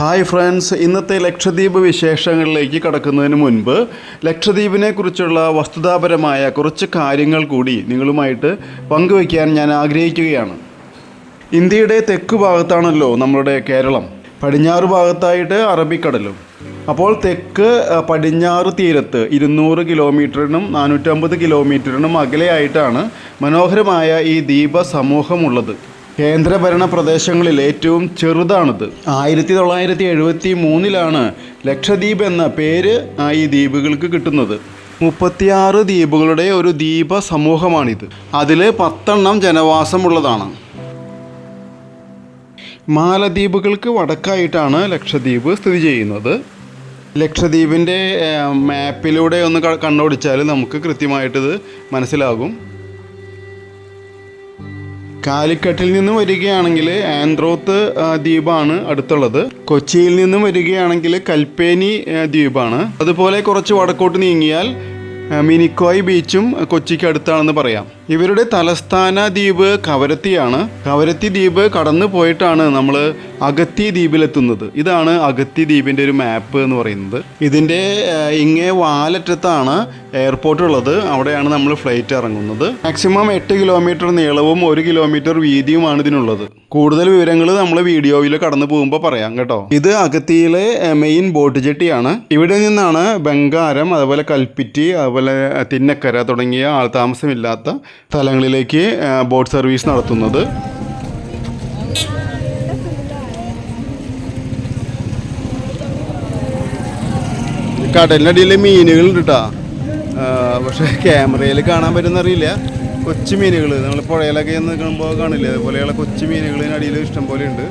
Hi friends ഇന്നത്തെ ലക്ഷദ്വീപ് വിശേഷങ്ങളിലേക്ക് കടക്കുന്നതിന് മുൻപ് ലക്ഷദ്വീപിനെ കുറിച്ചുള്ള വസ്തുതാപരമായ കുറച്ച് കാര്യങ്ങൾ കൂടി നിങ്ങളുമായിട്ട് പങ്കുവയ്ക്കാൻ ഞാൻ ആഗ്രഹിക്കുകയാണ്. ഇന്ത്യയുടെ തെക്ക് ഭാഗത്താണല്ലോ നമ്മുടെ കേരളം. പടിഞ്ഞാറ് ഭാഗത്തായിട്ട് അറബിക്കടലും. അപ്പോൾ തെക്ക് പടിഞ്ഞാറ് തീരത്ത് ഇരുന്നൂറ് കിലോമീറ്ററിനും നാനൂറ്റമ്പത് കിലോമീറ്ററിനും അകലെയായിട്ടാണ് മനോഹരമായ ഈ ദ്വീപ സമൂഹമുള്ളത് കേന്ദ്രഭരണ പ്രദേശങ്ങളിൽ ഏറ്റവും ചെറുതാണിത്. ആയിരത്തി തൊള്ളായിരത്തി എഴുപത്തി മൂന്നിലാണ് ലക്ഷദ്വീപ് എന്ന പേര് ഈ ദ്വീപുകൾക്ക് കിട്ടുന്നത്. മുപ്പത്തിയാറ് ദ്വീപുകളുടെ ഒരു ദ്വീപ സമൂഹമാണിത്. അതിൽ പത്തെണ്ണം ജനവാസമുള്ളതാണ്. മാലദ്വീപുകൾക്ക് വടക്കായിട്ടാണ് ലക്ഷദ്വീപ് സ്ഥിതി ചെയ്യുന്നത്. ലക്ഷദ്വീപിന്റെ മാപ്പിലൂടെ ഒന്ന് കണ്ണോടിച്ചാൽ നമുക്ക് കൃത്യമായിട്ടിത് മനസ്സിലാകും. കാലിക്കട്ടിൽ നിന്നും വരികയാണെങ്കിൽ ആൻഡ്രോത്ത് ദ്വീപാണ് അടുത്തുള്ളത്. കൊച്ചിയിൽ നിന്നും വരികയാണെങ്കിൽ കൽപ്പേനി ദ്വീപാണ്. അതുപോലെ കുറച്ച് വടക്കോട്ട് നീങ്ങിയാൽ മിനിക്കോയ് ബീച്ചും കൊച്ചിക്ക് അടുത്താണെന്ന് പറയാം. ഇവരുടെ തലസ്ഥാന ദ്വീപ് കവരത്തിയാണ്. കവരത്തി ദ്വീപ് കടന്നു പോയിട്ടാണ് നമ്മൾ അഗത്തി ദ്വീപിലെത്തുന്നത്. ഇതാണ് അഗത്തി ദ്വീപിന്റെ ഒരു മാപ്പ് എന്ന് പറയുന്നത്. ഇതിന്റെ ഇങ്ങേ വാലറ്റത്താണ് എയർപോർട്ട് ഉള്ളത്. അവിടെയാണ് നമ്മൾ ഫ്ലൈറ്റ് ഇറങ്ങുന്നത്. മാക്സിമം എട്ട് കിലോമീറ്റർ നീളവും ഒരു കിലോമീറ്റർ വീതിയുമാണ് ഇതിനുള്ളത്. കൂടുതൽ വിവരങ്ങൾ നമ്മൾ വീഡിയോയിൽ കടന്നു പോകുമ്പോൾ പറയാം കേട്ടോ. ഇത് അഗത്തിയിലെ മെയിൻ ബോട്ട് ജെട്ടിയാണ് ഇവിടെ നിന്നാണ് ബംഗാരം അതുപോലെ കൽപ്പിറ്റി അതുപോലെ തിന്നക്കര തുടങ്ങിയ ആൾതാമസമില്ലാത്ത സ്ഥലങ്ങളിലേക്ക് ബോട്ട് സർവീസ് നടത്തുന്നത്. കടലിനടിയിലെ മീനുകൾ ഉണ്ട് കേട്ടോ പക്ഷേ ക്യാമറയിൽ കാണാൻ പറ്റുന്നറിയില്ല. കൊച്ചു മീനുകൾ നമ്മൾ പുഴയിലൊക്കെ നിൽക്കുമ്പോൾ കാണില്ലേ? അതുപോലെയുള്ള കൊച്ചു മീനുകളിനടിയിൽ ഇഷ്ടം പോലെ ഉണ്ട്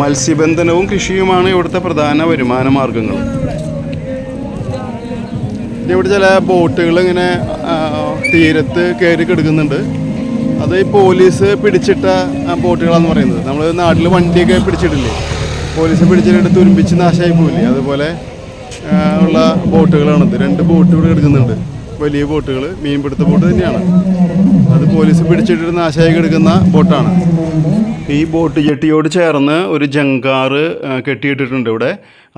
മത്സ്യബന്ധനവും കൃഷിയുമാണ് ഇവിടുത്തെ പ്രധാന വരുമാന മാർഗങ്ങൾ. ഇവിടെ ചില ബോട്ടുകൾ ഇങ്ങനെ തീരത്ത് കയറി കിടക്കുന്നുണ്ട്. അത് ഈ പോലീസ് പിടിച്ചിട്ട ബോട്ടുകളാന്ന് പറയുന്നത്. നമ്മൾ നാട്ടിൽ വണ്ടിയൊക്കെ പിടിച്ചിട്ടില്ലേ? പോലീസ് പിടിച്ചിട്ട് തുരുമ്പിച്ച് നാശമായി പോയില്ലേ? അതുപോലെ ഉള്ള ബോട്ടുകളാണിത്. രണ്ട് ബോട്ട് ഇവിടെ കിടക്കുന്നുണ്ട്. വലിയ ബോട്ടുകൾ മീൻപിടുത്ത ബോട്ട് തന്നെയാണ്. അത് പോലീസ് പിടിച്ചിട്ടിരുന്ന നാശമായി കിടക്കുന്ന ബോട്ടാണ്. ഈ ബോട്ട് ജെട്ടിയോട് ചേർന്ന് ഒരു ജങ്കാറ് കെട്ടിയിട്ടിട്ടുണ്ട് ഇവിടെ.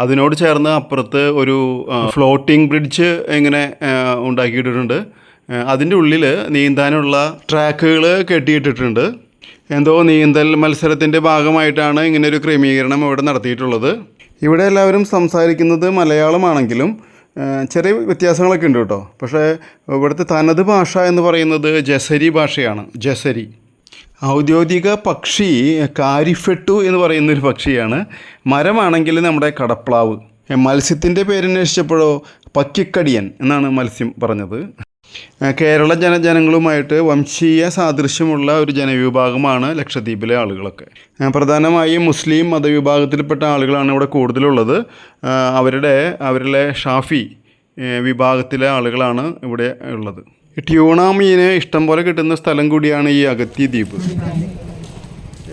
അതിനോട് ചേർന്ന് അപ്പുറത്ത് ഒരു ഫ്ലോട്ടിംഗ് ബ്രിഡ്ജ് ഇങ്ങനെ ഉണ്ടാക്കിയിട്ടിട്ടുണ്ട്. അതിന്റെ ഉള്ളിൽ നീന്താനുള്ള ട്രാക്കുകൾ കെട്ടിയിട്ടിട്ടുണ്ട്. എന്തോ നീന്തൽ മത്സരത്തിന്റെ ഭാഗമായിട്ടാണ് ഇങ്ങനെ ഒരു ക്രമീകരണം ഇവിടെ നടത്തിയിട്ടുള്ളത്. ഇവിടെ എല്ലാവരും സംസാരിക്കുന്നത് മലയാളമാണെങ്കിലും ചെറിയ വ്യത്യാസങ്ങളൊക്കെ ഉണ്ട് കേട്ടോ. പക്ഷേ ഇവിടുത്തെ തനത് ഭാഷ എന്ന് പറയുന്നത് ജസരി ഭാഷയാണ്. ജസരി. ഔദ്യോഗിക പക്ഷി കാരിഫെട്ടു എന്ന് പറയുന്ന ഒരു പക്ഷിയാണ്. മരമാണെങ്കിൽ നമ്മുടെ കടപ്ലാവ്. മത്സ്യത്തിന്റെ പേരന്വേഷിച്ചപ്പോഴോ പക്കിക്കടിയൻ എന്നാണ് മത്സ്യം പറഞ്ഞത്. കേരള ജനജനങ്ങളുമായിട്ട് വംശീയ സാദൃശ്യമുള്ള ഒരു ജനവിഭാഗമാണ് ലക്ഷദ്വീപിലെ ആളുകളൊക്കെ. പ്രധാനമായും മുസ്ലിം മതവിഭാഗത്തിൽപ്പെട്ട ആളുകളാണ് ഇവിടെ കൂടുതലുള്ളത്. അവരുടെ അവരിലെ ഷാഫി വിഭാഗത്തിലെ ആളുകളാണ് ഇവിടെ ഉള്ളത്. ട്യൂണ മീന് ഇഷ്ടം പോലെ കിട്ടുന്ന സ്ഥലം കൂടിയാണ് ഈ അഗത്തി ദ്വീപ്.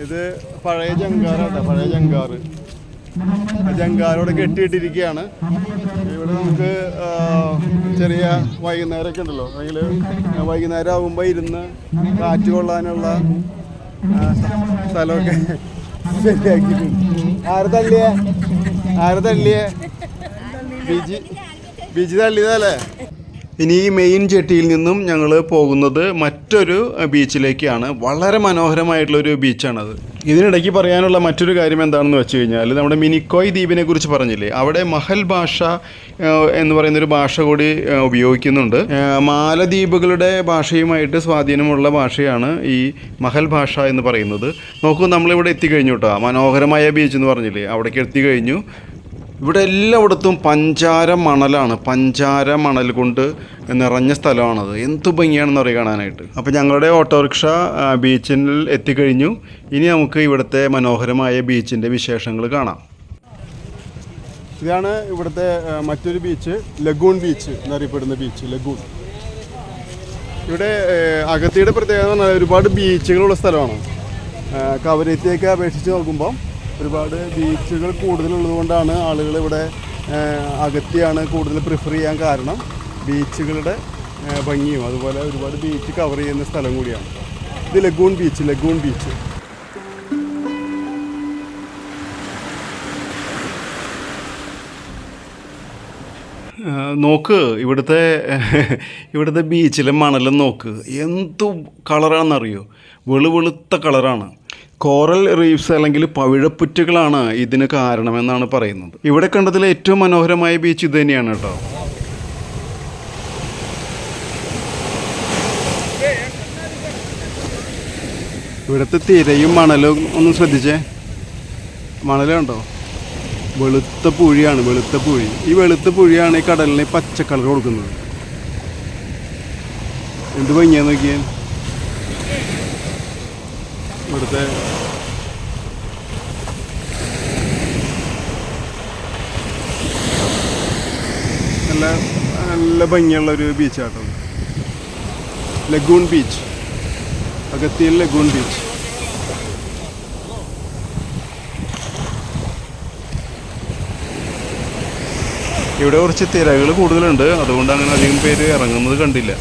ഇത് പഴയ ജങ്കാറാണ് പഴയ ജങ്കാറ്. ജങ്കാറോടെ കെട്ടിയിട്ടിരിക്കുകയാണ്. ഇവിടെ നമുക്ക് ചെറിയ വൈകുന്നേരമൊക്കെ ഉണ്ടല്ലോ അല്ലെങ്കിൽ വൈകുന്നേരം ആകുമ്പോൾ ഇരുന്ന് കാറ്റ് കൊള്ളാനുള്ള സ്ഥലമൊക്കെ ശരിയാക്കി ആര് തള്ളിയേ? ആര് തള്ളിയേ? ബിജി ബിജി തള്ളിയതല്ലേ? ഇനി ഈ മെയിൻ ജെട്ടിയിൽ നിന്നും ഞങ്ങൾ പോകുന്നത് മറ്റൊരു ബീച്ചിലേക്കാണ് വളരെ മനോഹരമായിട്ടുള്ളൊരു ബീച്ചാണത് ഇതിനിടയ്ക്ക് പറയാനുള്ള മറ്റൊരു കാര്യം എന്താണെന്ന് വെച്ച് കഴിഞ്ഞാൽ നമ്മുടെ മിനിക്കോയ് ദ്വീപിനെ കുറിച്ച് പറഞ്ഞില്ലേ? അവിടെ മഹൽ ഭാഷ എന്ന് പറയുന്നൊരു ഭാഷ കൂടി ഉപയോഗിക്കുന്നുണ്ട്. മാലദ്വീപുകളുടെ ഭാഷയുമായിട്ട് സ്വാധീനമുള്ള ഭാഷയാണ് ഈ മഹൽ ഭാഷ എന്ന് പറയുന്നത്. നോക്കൂ നമ്മളിവിടെ എത്തിക്കഴിഞ്ഞു കേട്ടോ മനോഹരമായ ബീച്ച് എന്ന് പറഞ്ഞില്ലേ? അവിടേക്ക് എത്തിക്കഴിഞ്ഞു. ഇവിടെ എല്ലായിടത്തും പഞ്ചാര മണലാണ്. പഞ്ചാര മണൽ കൊണ്ട് നിറഞ്ഞ സ്ഥലമാണത്. എന്ത് ഭംഗിയാണെന്ന് അറിയാം കാണാനായിട്ട്. അപ്പോൾ ഞങ്ങളുടെ ഓട്ടോറിക്ഷ ബീച്ചിൽ എത്തിക്കഴിഞ്ഞു. ഇനി നമുക്ക് ഇവിടുത്തെ മനോഹരമായ ബീച്ചിന്റെ വിശേഷങ്ങൾ കാണാം. ഇതാണ് ഇവിടുത്തെ മറ്റൊരു ബീച്ച് ലഗൂൺ ബീച്ച് എന്നറിയപ്പെടുന്ന ബീച്ച് ലഗൂൺ. ഇവിടെ അകത്തിയുടെ പ്രത്യേകത എന്ന് പറഞ്ഞാൽ ഒരുപാട് ബീച്ചുകളുള്ള സ്ഥലമാണ്. കവരത്തിയൊക്കെ അപേക്ഷിച്ച് നോക്കുമ്പോൾ ഒരുപാട് ബീച്ചുകൾ കൂടുതലുള്ളത് കൊണ്ടാണ് ആളുകൾ ഇവിടെ അകത്തിയാണ് കൂടുതൽ പ്രിഫർ ചെയ്യാൻ കാരണം ബീച്ചുകളുടെ ഭംഗിയും. അതുപോലെ ഒരുപാട് ബീച്ച് കവർ ചെയ്യുന്ന സ്ഥലം കൂടിയാണ്. ഇത് ലഗൂൺ ബീച്ച് ലഗൂൺ ബീച്ച് നോക്ക് ഇവിടുത്തെ ഇവിടുത്തെ ബീച്ചിലെ മണലും നോക്ക്. എന്തു കളറാണെന്നറിയോ വെളുവെളുത്ത കളറാണ് കോറൽ റീഫ്സ് അല്ലെങ്കിൽ പവിഴപ്പുറ്റുകളാണ് ഇതിന് കാരണമെന്നാണ് പറയുന്നത്. ഇവിടെ കണ്ടതിലെ ഏറ്റവും മനോഹരമായ ബീച്ച് ഇത് തന്നെയാണ് കേട്ടോ. ഇവിടുത്തെ തിരയും മണലും ഒന്ന് ശ്രദ്ധിച്ചേ. മണൽ കണ്ടോ? വെളുത്ത പുഴിയാണ് വെളുത്ത പുഴി. ഈ വെളുത്ത പുഴിയാണ് ഈ കടലിന് പച്ചക്കളർ കളർ കൊടുക്കുന്നത്. എന്ത് ഭംഗിയാന്ന് നോക്കിയേ. ഇവിടുത്തെ നല്ല നല്ല ഭംഗിയുള്ള ഒരു ബീച്ചാട്ടോ ലഗൂൺ ബീച്ച് അഗത്തിയിൽ ലഗൂൺ ബീച്ച് ഇവിടെ കുറച്ച് തിരകൾ കൂടുതലുണ്ട്. അതുകൊണ്ട് അങ്ങനെ അധികം പേര് ഇറങ്ങുന്നത് കണ്ടില്ല.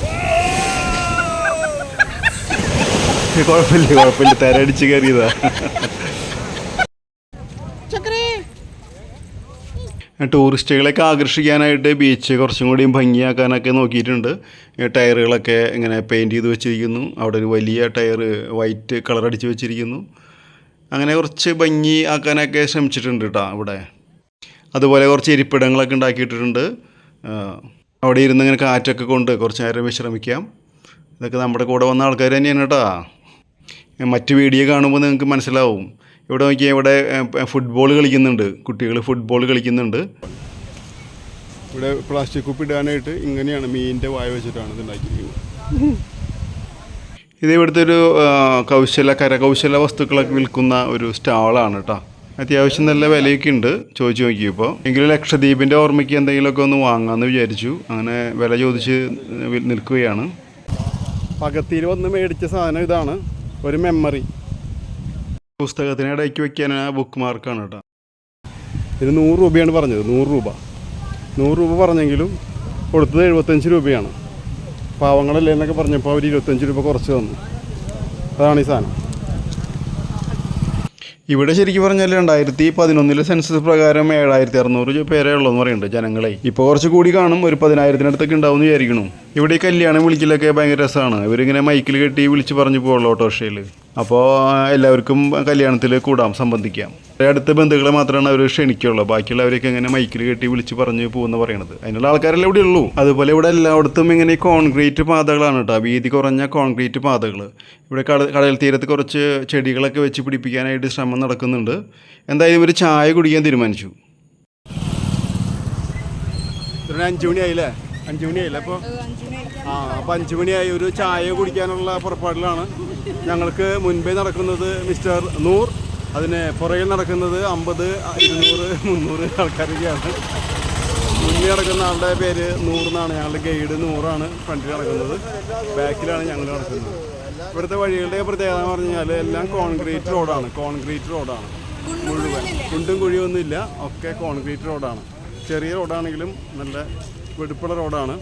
കുഴപ്പമില്ല കുഴപ്പമില്ല. തരടിച്ച് കയറിയതാ. ടൂറിസ്റ്റുകളെയൊക്കെ ആകർഷിക്കാനായിട്ട് ബീച്ച് കുറച്ചും കൂടിയും ഭംഗിയാക്കാനൊക്കെ നോക്കിയിട്ടുണ്ട്. ടയറുകളൊക്കെ ഇങ്ങനെ പെയിന്റ് ചെയ്ത് വെച്ചിരിക്കുന്നു. അവിടെ ഒരു വലിയ ടയർ വൈറ്റ് കളർ അടിച്ച് വെച്ചിരിക്കുന്നു. അങ്ങനെ കുറച്ച് ഭംഗി ആക്കാനൊക്കെ ശ്രമിച്ചിട്ടുണ്ട് കേട്ടോ അവിടെ അതുപോലെ കുറച്ച് ഇരിപ്പിടങ്ങളൊക്കെ ഉണ്ടാക്കിയിട്ടുണ്ട് അവിടെ ഇരുന്ന് ഇങ്ങനെ കാറ്റൊക്കെ കൊണ്ട് കുറച്ച് നേരം വിശ്രമിക്കാം. ഇതൊക്കെ നമ്മുടെ കൂടെ വന്ന ആൾക്കാർ തന്നെയാണ് കേട്ടോ മറ്റ് വീഡിയോ കാണുമ്പോൾ നിങ്ങൾക്ക് മനസ്സിലാവും. ഇവിടെ നോക്കിയാൽ ഇവിടെ ഫുട്ബോൾ കളിക്കുന്നുണ്ട്. കുട്ടികൾ ഫുട്ബോൾ കളിക്കുന്നുണ്ട്. ഇവിടെ പ്ലാസ്റ്റിക് കുപ്പി ഇടാനായിട്ട് ഇങ്ങനെയാണ് മീനിന്റെ വായ വെച്ചിട്ടാണ് ഇത് ഉണ്ടാക്കിയിരിക്കുന്നത്. ഇത് ഇവിടുത്തെ ഒരു കൗശല കരകൗശല വസ്തുക്കളൊക്കെ വിൽക്കുന്ന ഒരു സ്റ്റാളാണ് കേട്ടോ അത്യാവശ്യം നല്ല വിലയൊക്കെ ഉണ്ട്. ചോദിച്ചു നോക്കിയപ്പോൾ എങ്കിലും ലക്ഷദ്വീപിന്റെ ഓർമ്മയ്ക്ക് എന്തെങ്കിലുമൊക്കെ ഒന്ന് വാങ്ങാമെന്ന് വിചാരിച്ചു. അങ്ങനെ വില ചോദിച്ച് നിൽക്കുകയാണ്. പകത്തിൽ വന്ന് മേടിച്ച സാധനം ഇതാണ്. ഒരു മെമ്മറി പുസ്തകത്തിന് ഇടയ്ക്ക് വെക്കാൻ ബുക്ക് മാർക്കാണ് കേട്ടോ. ഇത് നൂറ് രൂപയാണ് പറഞ്ഞത് നൂറ് രൂപ. നൂറ് രൂപ പറഞ്ഞെങ്കിലും കൊടുത്തത് എഴുപത്തഞ്ച് രൂപയാണ്. പാവങ്ങളല്ലേ എന്നൊക്കെ പറഞ്ഞപ്പോൾ അവർ ഇരുപത്തഞ്ച് രൂപ കുറച്ച് തന്നു. അതാണ് ഈ സാധനം. ഇവിടെ ശരിക്കും പറഞ്ഞാൽ രണ്ടായിരത്തി പതിനൊന്നിലെ സെൻസസ് പ്രകാരം ഏഴായിരത്തി അറുന്നൂറ് പേരെ ഉള്ളൂ എന്ന് പറയുന്നുണ്ട് ജനങ്ങളെ. ഇപ്പോൾ കുറച്ച് കൂടി കാണും ഒരു പതിനായിരത്തിനടുത്തൊക്കെ ഉണ്ടാവും വിചാരിക്കണം. ഇവിടെ കല്യാണം വിളിക്കലൊക്കെ ഭയങ്കര രസമാണ് ഇവരിങ്ങനെ മൈക്കിൽ കെട്ടി വിളിച്ച് പറഞ്ഞു പോകുള്ളൂ ഓട്ടോറിക്ഷയിൽ അപ്പോൾ എല്ലാവർക്കും കല്യാണത്തിൽ കൂടാം സംബന്ധിക്കാം. അടുത്ത ബന്ധുക്കളെ മാത്രമാണ് അവർ ക്ഷണിക്കുള്ളൂ. ബാക്കിയുള്ളവരൊക്കെ ഇങ്ങനെ മൈക്കിൽ കെട്ടി വിളിച്ച് പറഞ്ഞു പോകുന്ന പറയണത്. അതിനുള്ള ആൾക്കാരല്ലേ ഇവിടെ ഉള്ളൂ. അതുപോലെ ഇവിടെ എല്ലായിടത്തും ഇങ്ങനെ കോൺക്രീറ്റ് പാതകളാണ് കേട്ടോ. വീതി കുറഞ്ഞ കോൺക്രീറ്റ് പാതകൾ ഇവിടെ കട കടൽ തീരത്ത് കുറച്ച് ചെടികളൊക്കെ വെച്ച് പിടിപ്പിക്കാനായിട്ട് ശ്രമം നടക്കുന്നുണ്ട്. എന്തായാലും ഒരു ചായ കുടിക്കാൻ തീരുമാനിച്ചു. അഞ്ചു മണിയായില്ലേ? അഞ്ചു മണിയായില്ലേ അപ്പോൾ ആ അപ്പോൾ അഞ്ചു മണിയായി ഒരു ചായ കുടിക്കാനുള്ള പുറപ്പാടിലാണ്. ഞങ്ങൾക്ക് മുൻപേ നടക്കുന്നത് മിസ്റ്റർ നൂർ അതിന് പുറകിൽ നടക്കുന്നത് അമ്പത് ഇരുന്നൂറ് മുന്നൂറ് ആൾക്കാരൊക്കെയാണ്. മുന്നിൽ നടക്കുന്ന ആളുടെ പേര് നൂറെന്നാണ് ഞങ്ങളുടെ ഗൈഡ് നൂറാണ് ഫ്രണ്ടിൽ നടക്കുന്നത്. ബാക്കിലാണ് ഞങ്ങൾ നടക്കുന്നത്. ഇവിടുത്തെ വഴികളുടെ പ്രത്യേകത എന്ന് പറഞ്ഞു കഴിഞ്ഞാൽ എല്ലാം കോൺക്രീറ്റ് റോഡാണ് കോൺക്രീറ്റ് റോഡാണ് മുഴുവൻ കുണ്ടും കുഴിയൊന്നുമില്ല. ഒക്കെ കോൺക്രീറ്റ് റോഡാണ് ചെറിയ റോഡാണെങ്കിലും നല്ല വെടുപ്പുള്ള റോഡാണ്.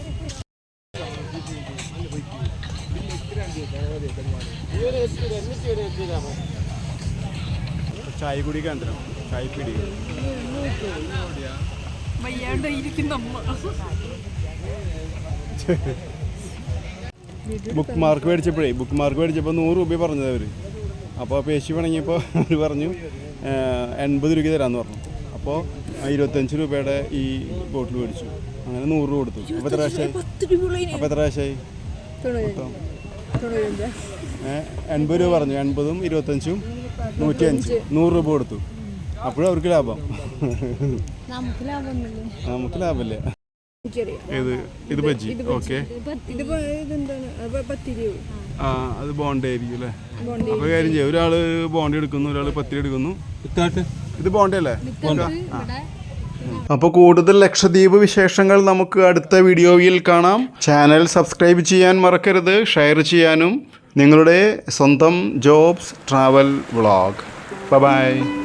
ചായകുടി കേന്ദ്രം. ചായപ്പിടി ബുക്ക് മാർക്ക് മേടിച്ചപ്പോഴേ ബുക്ക് മാർക്ക് മേടിച്ചപ്പോൾ നൂറ് രൂപ പറഞ്ഞത് അവർ അപ്പോൾ പേശി പിണങ്ങിയപ്പോൾ അവർ പറഞ്ഞു "ആ, എൺപത് രൂപയ്ക്ക് തരാമെന്ന് പറഞ്ഞു. അപ്പോൾ ഇരുപത്തഞ്ച് രൂപയുടെ ഈ ബോട്ടിൽ മേടിച്ചു. അങ്ങനെ നൂറ് രൂപ കൊടുത്തു. അപ്പൊ എത്ര പ്രാവശ്യമായി അപ്പൊ എത്ര മൊത്തം ഏ, എൺപത് രൂപ പറഞ്ഞു. എൺപതും ഇരുപത്തഞ്ചും നൂറ്റി അഞ്ച് നൂറ് രൂപ കൊടുത്തു. അപ്പോഴും അവർക്ക് ലാഭം. നമുക്ക് ലാഭമില്ല. എനിക്കറിയാം ഏത്? ഇത് ബജ്ജി. ഓക്കെ. ആ അത് ബോണ്ട് ആയിരിക്കും അല്ലേ? അപ്പൊ കാര്യം ചെയ്യും. ഒരാൾ ബോണ്ട് എടുക്കുന്നു ഒരാൾ പത്തിരി എടുക്കുന്നു. ഇത് ബോണ്ട് അല്ലേ? അപ്പോൾ കൂടുതൽ ലക്ഷദ്വീപ് വിശേഷങ്ങൾ നമുക്ക് അടുത്ത വീഡിയോയിൽ കാണാം. ചാനൽ സബ്സ്ക്രൈബ് ചെയ്യാൻ മറക്കരുത്. ഷെയർ ചെയ്യാനും നിങ്ങളുടെ സ്വന്തം ജോബ്സ് ട്രാവൽ വ്ളോഗ്. ബൈ.